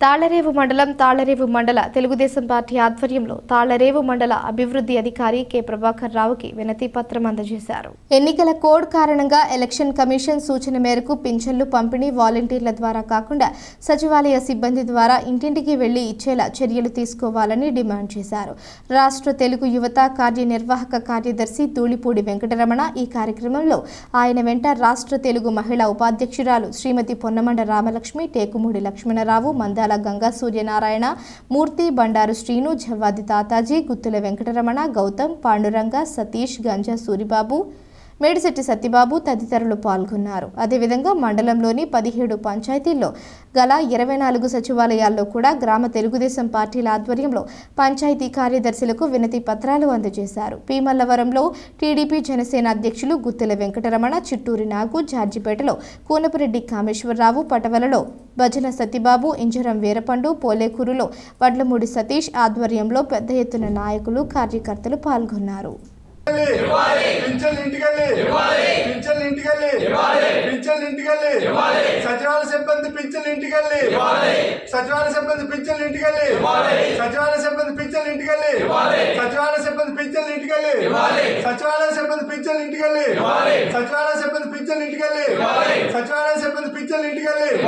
తాళరేవు మండలం తాళరేవు మండల తెలుగుదేశం పార్టీ ఆధ్వర్యంలో తాళరేవు మండల అభివృద్ధి అధికారి కె. ప్రభాకర్ రావుకి వినతి పత్రం అందజేశారు. ఎన్నికల కోడ్ కారణంగా ఎలక్షన్ కమిషన్ సూచన మేరకు పింఛన్లు పంపిణీ వాలంటీర్ల ద్వారా కాకుండా సచివాలయ సిబ్బంది ద్వారా ఇంటింటికి వెళ్ళి ఇచ్చేలా చర్యలు తీసుకోవాలని డిమాండ్ చేశారు. రాష్ట్ర తెలుగు యువత కార్యనిర్వాహక కార్యదర్శి ధూళిపూడి వెంకటరమణ ఈ కార్యక్రమంలో ఆయన వెంట రాష్ట్ర తెలుగు మహిళా ఉపాధ్యక్షురాలు శ్రీమతి పొన్నమండ రామలక్ష్మి టేకుమూడి లక్ష్మణరావు మందాల గంగా సూర్యనారాయణ మూర్తి బండారు శ్రీను జవ్వాది తాతాజీ గుత్తుల వెంకటరమణ గౌతమ్ పాండురంగ సతీష్ గంజా సూరిబాబు మేడిశెట్టి సత్యబాబు తదితరులు పాల్గొన్నారు. అదేవిధంగా మండలంలోని పదిహేడు పంచాయతీల్లో గల ఇరవై నాలుగు సచివాలయాల్లో కూడా గ్రామ తెలుగుదేశం పార్టీల ఆధ్వర్యంలో పంచాయతీ కార్యదర్శులకు వినతి పత్రాలు అందజేశారు. పీమల్లవరంలో టీడీపీ జనసేన అధ్యక్షులు గుత్తెల వెంకటరమణ చిట్టూరి నాగు జార్జిపేటలో కూనపురెడ్డి కామేశ్వరరావు పటవలలో భజన సతిబాబు ఇంజరం వీరపండు పోలేకూరులో వడ్లమూడి సతీష్ ఆధ్వర్యంలో పెద్ద ఎత్తున నాయకులు కార్యకర్తలు పాల్గొన్నారు పింఛన్ ఇంటికెళ్ళి పింఛన్ ఇంటికెళ్ళి పింఛన్ ఇంటికెళ్ళి. సచివాలయ సిబ్బంది పింఛన్ ఇంటికెళ్ళి. సచివాలయ సిబ్బంది పింఛన్ ఇంటికెళ్ళి. సచివాలయ సిబ్బంది పింఛన్ ఇంటికెళ్ళి. సచివాలయ సిబ్బంది పింఛన్ ఇంటికెళ్ళి. సచివాలయ సిబ్బంది పింఛన్ ఇంటికెళ్ళి. సచివాలయ సిబ్బంది పింఛన్ ఇంటికెళ్ళి. సచివాలయ సిబ్బంది పింఛన్ ఇంటికెళ్ళి.